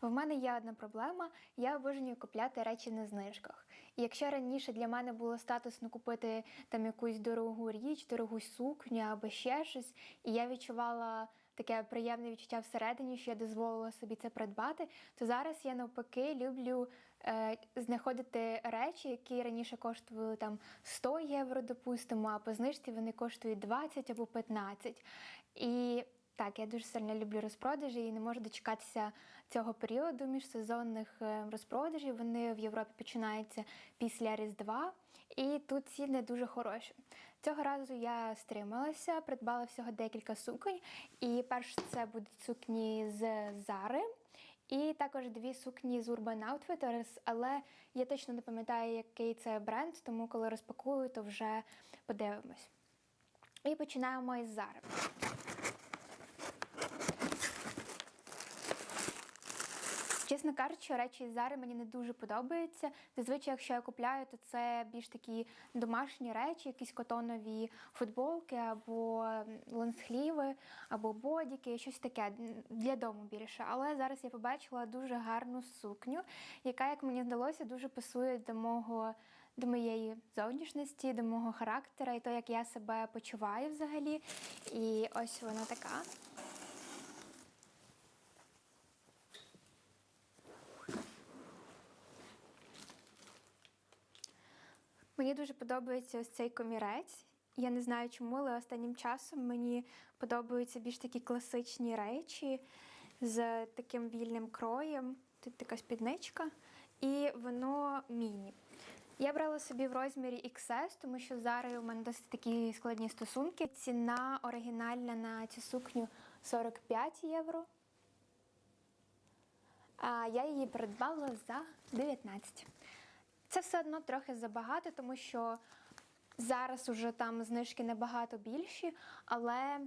В мене є одна проблема. Я обожнюю купляти речі на знижках. І якщо раніше для мене було статусно купити там якусь дорогу річ, дорогу сукню або ще щось, і я відчувала таке приємне відчуття всередині, що я дозволила собі це придбати, то зараз я навпаки люблю е, знаходити речі, які раніше коштували там 100 євро, допустимо, а по знижці вони коштують 20 або 15. І так, я дуже сильно люблю розпродажі і не можу дочекатися цього періоду міжсезонних е, розпродажів. Вони в Європі починаються після Різдва, і тут ціни дуже хороші. Цього разу я стрималася, придбала всього декілька суконь. І перш це будуть сукні з Зари. І також дві сукні з Urban Outfitters, але я точно не пам'ятаю, який це бренд, тому коли розпакую, то вже подивимось. І починаємо із Зари. Чесно кажучи, речі з Зари мені не дуже подобаються. Зазвичай, якщо я купляю, то це більш такі домашні речі, якісь котонові футболки або лонсхліви, або бодіки, щось таке для дому більше. Але зараз я побачила дуже гарну сукню, яка, як мені здалося, дуже пасує до мого. До моєї зовнішності, до мого характера і то, як я себе почуваю взагалі. І ось вона така. Мені дуже подобається ось цей комірець. Я не знаю чому, але останнім часом мені подобаються більш такі класичні речі з таким вільним кроєм. Тут така спідничка, і воно міні. Я брала собі в розмірі XS, тому що зараз у мене досить такі складні стосунки. Ціна оригінальна на цю сукню 45 євро. А я її придбала за 19. Це все одно трохи забагато, тому що зараз уже там знижки набагато більші, але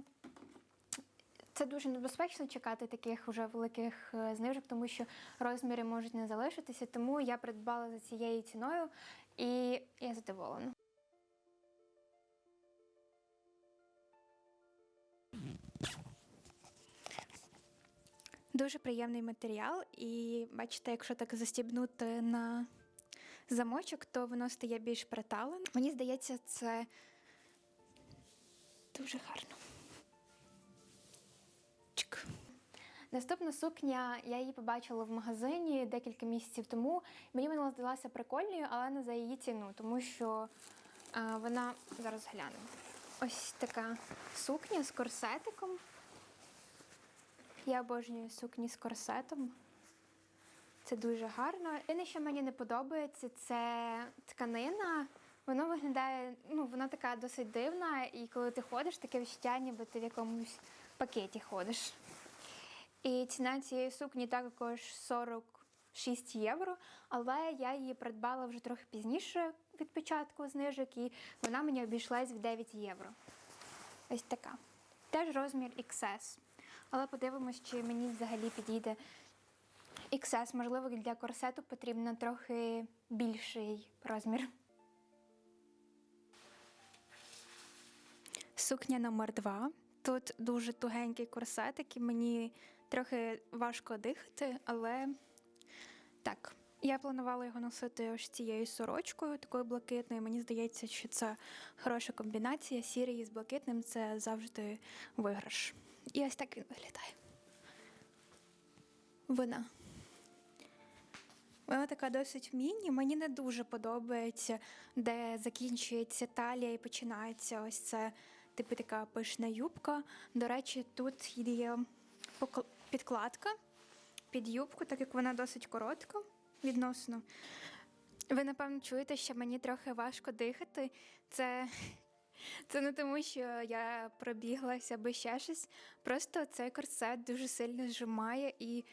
це дуже небезпечно чекати таких вже великих е, знижок, тому що розміри можуть не залишитися. Тому я придбала за цією ціною і я задоволена. Дуже приємний матеріал, і бачите, якщо так застібнути на замочок, то воно стає більш приталеним. Мені здається, це дуже гарно. Чик. Наступна сукня, я її побачила в магазині декілька місяців тому. Мені вона здалася прикольною, але не за її ціну, тому що а, вона зараз глянемо. Ось така сукня з корсетиком. Я обожнюю сукні з корсетом. Це дуже гарно. Єдине, що мені не подобається, це тканина. Воно виглядає, ну, вона така досить дивна, і коли ти ходиш, таке відчуття, ніби ти в якомусь пакеті ходиш. І ціна цієї сукні також 46 євро, але я її придбала вже трохи пізніше від початку знижок, і вона мені обійшлась в 9 євро. Ось така. Теж розмір XS. Але подивимось, чи мені взагалі підійде XS. Можливо, для корсету потрібно трохи більший розмір. Сукня номер 2 Тут дуже тугенький корсетик, і мені трохи важко дихати, але так. Я планувала його носити ось цією сорочкою, такою блакитною. Мені здається, що це хороша комбінація. Сірий з блакитним це завжди виграш. І ось так він виглядає. Вона. Вона така досить міні. Мені не дуже подобається, де закінчується талія і починається ось це, типу, така пишна юбка. До речі, тут є підкладка під юбку, так як вона досить коротка відносно. Ви, напевно, чуєте, що мені трохи важко дихати. Це, це не тому, що я пробіглася або ще щось. Просто цей корсет дуже сильно зжимає і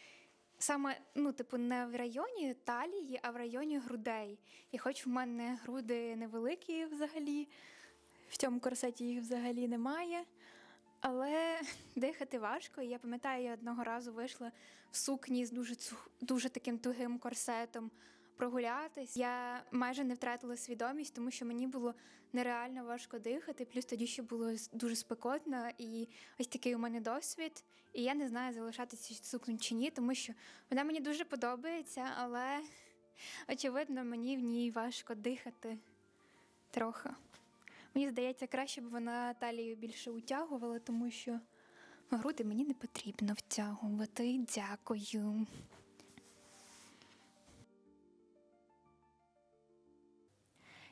саме, ну, типу, не в районі талії, а в районі грудей. І хоч в мене груди невеликі взагалі, в цьому корсеті їх взагалі немає. Але дихати важко. Я пам'ятаю, я одного разу вийшла в сукні з дуже, дуже таким тугим корсетом прогулятись. Я майже не втратила свідомість, тому що мені було нереально важко дихати. Плюс тоді ще було дуже спекотно, і ось такий у мене досвід. І я не знаю, залишатися сукню чи ні, тому що вона мені дуже подобається, але очевидно, мені в ній важко дихати трохи. Мені здається, краще б вона талію більше утягувала, тому що груди мені не потрібно втягувати. Дякую.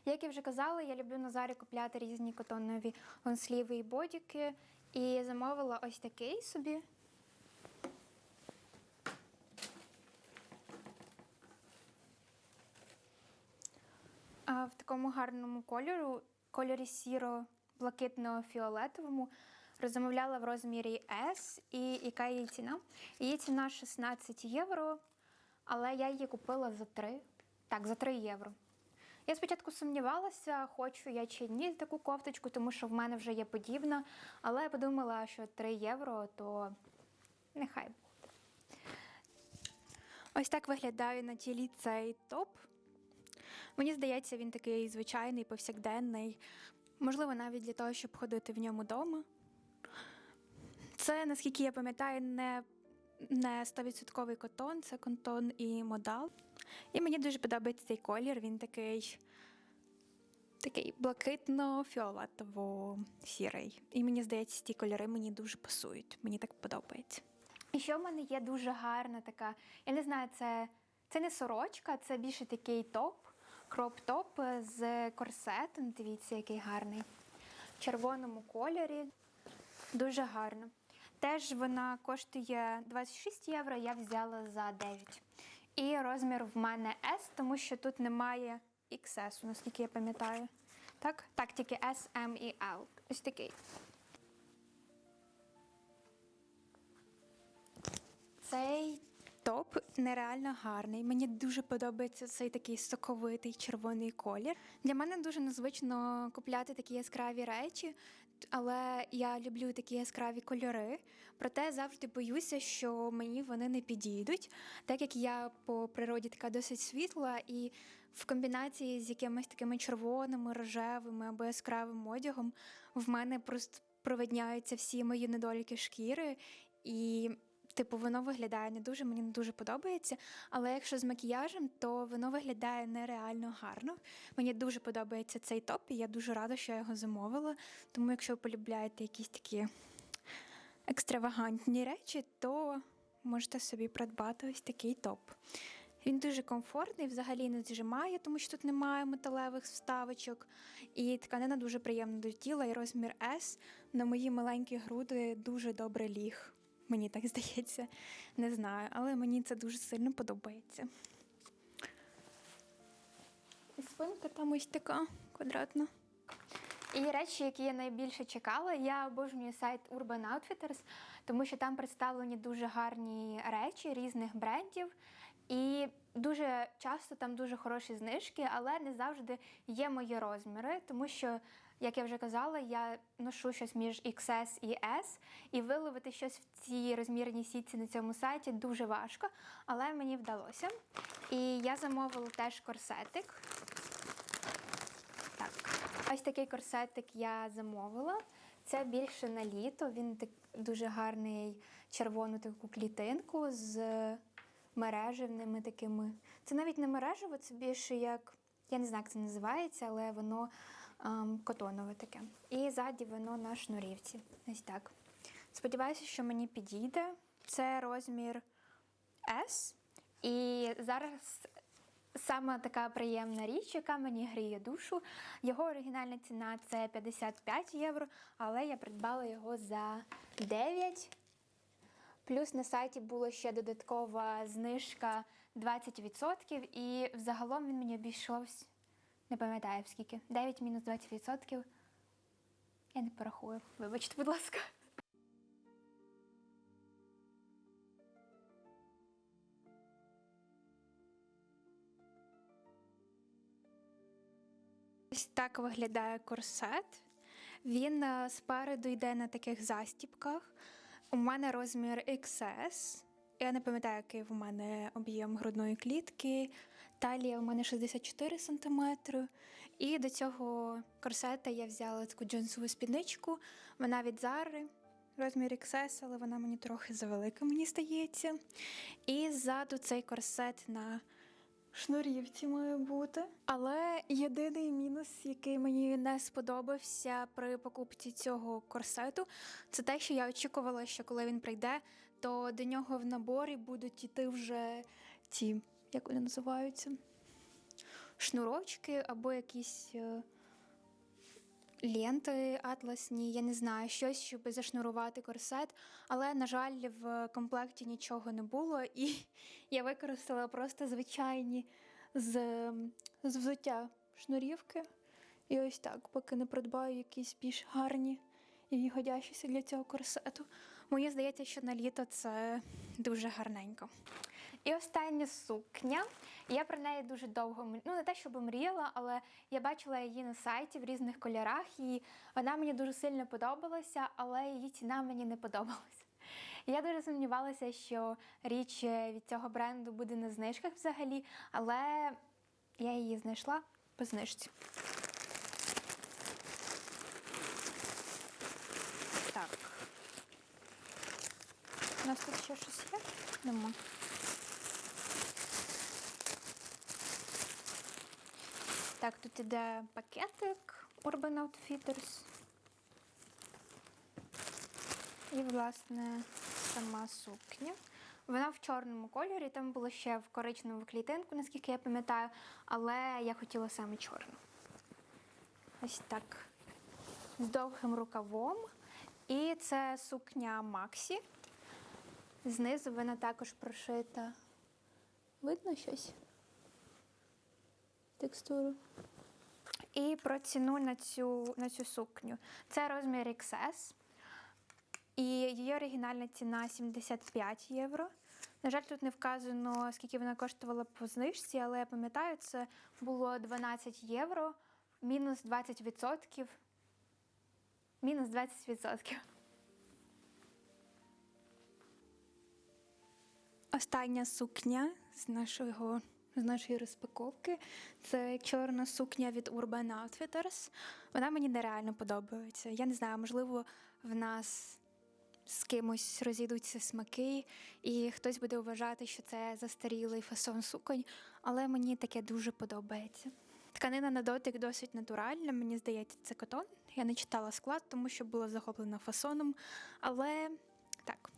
Як я вже казала, я люблю на Зарі купляти різні котонові лонсліви і бодіки. І замовила ось такий собі. В такому гарному кольору, кольорі сіро-блакитно-фіолетовому. Розмовляла в розмірі S. І яка її ціна? Її ціна 16 євро, але я її купила за 3. Так, за 3 євро. Я спочатку сумнівалася, хочу я чи ні таку кофточку, тому що в мене вже є подібна. Але я подумала, що 3 євро, то нехай буде. Ось так виглядає на тілі цей топ. Мені здається, він такий звичайний, повсякденний. Можливо, навіть для того, щоб ходити в ньому вдома. Це, наскільки я пам'ятаю, не, не 100% котон, це контон і модал. І мені дуже подобається цей колір. Він такий, такий блакитно-фіолетово-сірий. І мені здається, ці кольори мені дуже пасують. Мені так подобається. І що в мене є дуже гарна така. Я не знаю, це, це не сорочка, це більше такий топ, кроп-топ з корсетом. Дивіться, який гарний. В червоному кольорі. Дуже гарно. Теж вона коштує 26 євро, я взяла за 9. І розмір в мене S, тому що тут немає XS, наскільки я пам'ятаю. Так? Так, тільки S, M і L. Ось такий. Цей топ нереально гарний. Мені дуже подобається цей такий соковитий червоний колір. Для мене дуже незвично купляти такі яскраві речі, але я люблю такі яскраві кольори. Проте завжди боюся, що мені вони не підійдуть, так як я по природі така досить світла, і в комбінації з якимись такими червоними, рожевими або яскравим одягом в мене просто провидняються всі мої недоліки шкіри. І Типу, воно виглядає не дуже, мені не дуже подобається. Але якщо з макіяжем, то воно виглядає нереально гарно. Мені дуже подобається цей топ, і я дуже рада, що я його замовила. Тому, якщо ви полюбляєте якісь такі екстравагантні речі, то можете собі придбати ось такий топ. Він дуже комфортний, взагалі не зжимає, тому що тут немає металевих вставочок. І тканина дуже приємна до тіла, і розмір S на мої маленькі груди дуже добре ліг. Мені так здається, не знаю, але мені це дуже сильно подобається. І спинка там ось така квадратна. І речі, які я найбільше чекала, я обожнюю сайт Urban Outfitters, тому що там представлені дуже гарні речі різних брендів. І дуже часто там дуже хороші знижки, але не завжди є мої розміри, тому що, як я вже казала, я ношу щось між XS і S, і виловити щось в цій розмірній сітці на цьому сайті дуже важко, але мені вдалося. І я замовила теж корсетик. Так, ось такий корсетик я замовила. Це більше на літо. Він так дуже гарний червону таку клітинку з мережевними такими. Це навіть не мережево, це більше як. Я не знаю, як це називається, але воно ем, котонове таке. І ззаді воно на шнурівці. Ось так. Сподіваюся, що мені підійде. Це розмір S. І зараз саме така приємна річ, яка мені гріє душу. Його оригінальна ціна це 55 євро, але я придбала його за 9. Плюс на сайті була ще додаткова знижка 20%, і взагалом він мені обійшовся, не пам'ятаю скільки, 9 мінус 20%. Я не порахую. Вибачте, будь ласка. Ось так виглядає корсет. Він е, спереду йде на таких застіпках. У мене розмір XS. Я не пам'ятаю, який в мене об'єм грудної клітки. Талія у мене 64 см. І до цього корсета я взяла таку джинсову спідничку. Вона від Зари, розмір XS, але вона мені трохи завелика, мені здається. І ззаду цей корсет на шнурівці має бути. Але єдиний мінус, який мені не сподобався при покупці цього корсету, це те, що я очікувала, що коли він прийде, то до нього в наборі будуть йти вже ці, як вони називаються, шнурочки або якісь. Ленти атласні, я не знаю, щось, щоб зашнурувати корсет. Але, на жаль, в комплекті нічого не було, і я використала просто звичайні з, з взуття шнурівки. І ось так, поки не придбаю якісь більш гарні і годящіся для цього корсету. Мені здається, що на літо це дуже гарненько. І остання сукня. Я про неї дуже довго ну не те, щоб мріяла, але я бачила її на сайті в різних кольорах, і вона мені дуже сильно подобалася, але її ціна мені не подобалася. Я дуже сумнівалася, що річ е, від цього бренду буде на знижках взагалі, але я її знайшла по знижці. Так. У нас тут ще щось є? Нема. Так, тут іде пакетик Urban Outfitters. І, власне, сама сукня. Вона в чорному кольорі, там було ще в коричневу клітинку, наскільки я пам'ятаю, але я хотіла саме чорну. Ось так. З довгим рукавом. І це сукня Максі. Знизу вона також прошита. Видно щось? Текстуру. І про ціну на цю, на цю сукню. Це розмір XS. І її оригінальна ціна 75 євро. На жаль, тут не вказано, скільки вона коштувала по знижці, але я пам'ятаю, це було 12 євро, мінус 20%. Мінус 20%. Остання сукня з нашого. З нашої розпаковки це чорна сукня від Urban Outfitters. Вона мені нереально подобається. Я не знаю, можливо, в нас з кимось розійдуться смаки, і хтось буде вважати, що це застарілий фасон суконь, але мені таке дуже подобається. Тканина на дотик досить натуральна, мені здається, це котон. Я не читала склад, тому що була захоплена фасоном. Але так.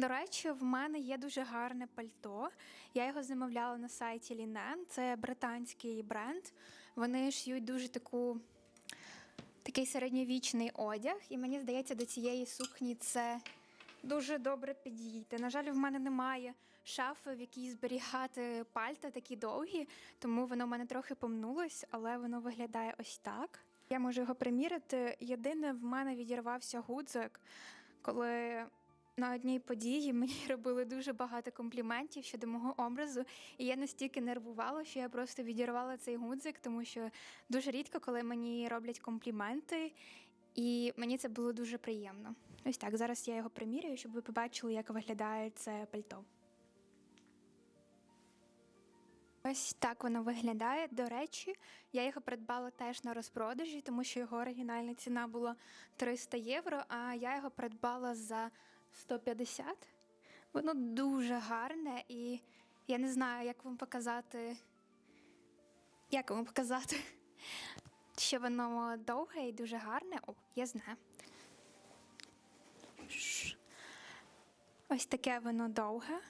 До речі, в мене є дуже гарне пальто. Я його замовляла на сайті Linen. Це британський бренд. Вони шиють дуже таку такий середньовічний одяг, і мені здається, до цієї сукні це дуже добре підійде. На жаль, в мене немає шафи, в якій зберігати пальта такі довгі, тому воно в мене трохи помнулось, але воно виглядає ось так. Я можу його приміряти. Єдине, в мене відірвався гудзик, коли. На одній події мені робили дуже багато компліментів щодо мого образу, і я настільки нервувала, що я просто відірвала цей гудзик, тому що дуже рідко, коли мені роблять компліменти, і мені це було дуже приємно. Ось так, зараз я його примірюю, щоб ви побачили, як виглядає це пальто. Ось так воно виглядає. До речі, я його придбала теж на розпродажі, тому що його оригінальна ціна була 300 євро, а я його придбала за 150. Воно дуже гарне, і я не знаю, як вам показати. Як вам показати, що воно довге і дуже гарне. О, я знаю. Ось таке воно довге.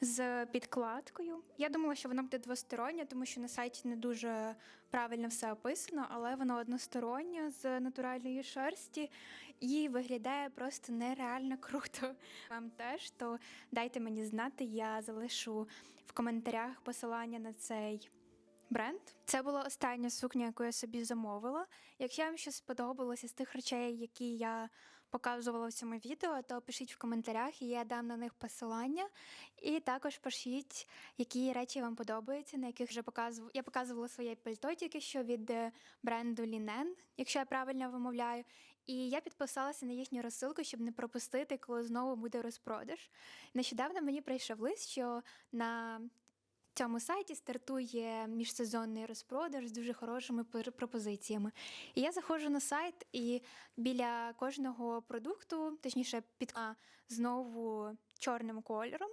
З підкладкою. Я думала, що воно буде двостороннє, тому що на сайті не дуже правильно все описано, але воно одностороннє з натуральної шерсті і виглядає просто нереально круто. Вам теж, то дайте мені знати, я залишу в коментарях посилання на цей. Бренд. Це була остання сукня, яку я собі замовила. Якщо вам щось сподобалося з тих речей, які я показувала в цьому відео, то пишіть в коментарях, і я дам на них посилання. І також пишіть, які речі вам подобаються, на яких вже показувала. Я показувала своє пальто тільки що від е, бренду Linen, якщо я правильно вимовляю. і я підписалася на їхню розсилку, щоб не пропустити, коли знову буде розпродаж. Нещодавно мені прийшов лист, що на цьому сайті стартує міжсезонний розпродаж з дуже хорошими пр- пропозиціями. І я заходжу на сайт, і біля кожного продукту, точніше, під знову чорним кольором.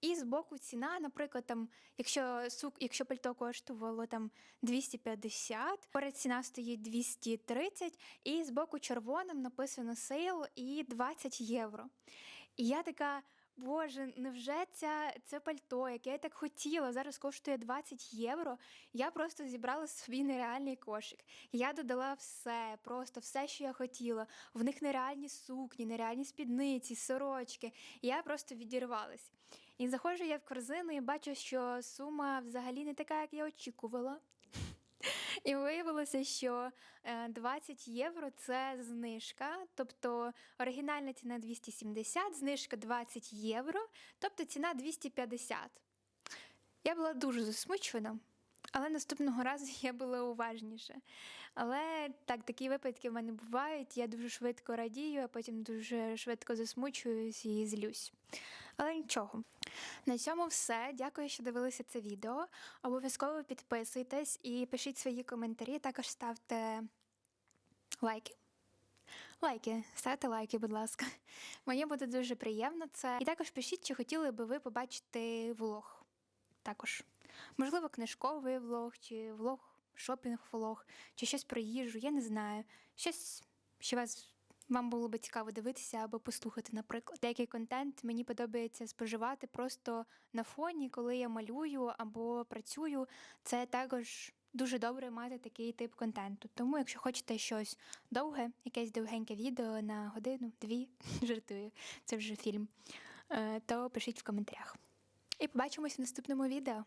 І збоку ціна, наприклад, там, якщо сук, якщо пальто коштувало там 250, поряд ціна стоїть 230, і збоку червоним написано сейл і 20 євро. І я така. Боже, невже ця, це пальто, яке я так хотіла, зараз коштує 20 євро. Я просто зібрала собі нереальний кошик. Я додала все, просто все, що я хотіла. В них нереальні сукні, нереальні спідниці, сорочки. Я просто відірвалась. І заходжу я в корзину і бачу, що сума взагалі не така, як я очікувала. І виявилося, що е, 20 євро це знижка, тобто оригінальна ціна 270, знижка 20 євро, тобто ціна 250. Я була дуже засмучена, але наступного разу я була уважніша. Але так, такі випадки в мене бувають. Я дуже швидко радію, а потім дуже швидко засмучуюсь і злюсь. Але нічого. На цьому все. Дякую, що дивилися це відео. Обов'язково підписуйтесь і пишіть свої коментарі. Також ставте лайки. Лайки, ставте лайки, будь ласка. Мені буде дуже приємно це. І також пишіть, чи хотіли би ви побачити влог. Також. Можливо, книжковий влог, чи влог, шопінг-влог, чи щось про їжу, я не знаю. Щось, що вас вам було би цікаво дивитися або послухати, наприклад. Деякий контент мені подобається споживати просто на фоні, коли я малюю або працюю. Це також дуже добре мати такий тип контенту. Тому, якщо хочете щось довге, якесь довгеньке відео на годину, дві, жартую, це вже фільм, е, то пишіть в коментарях. І побачимось в наступному відео.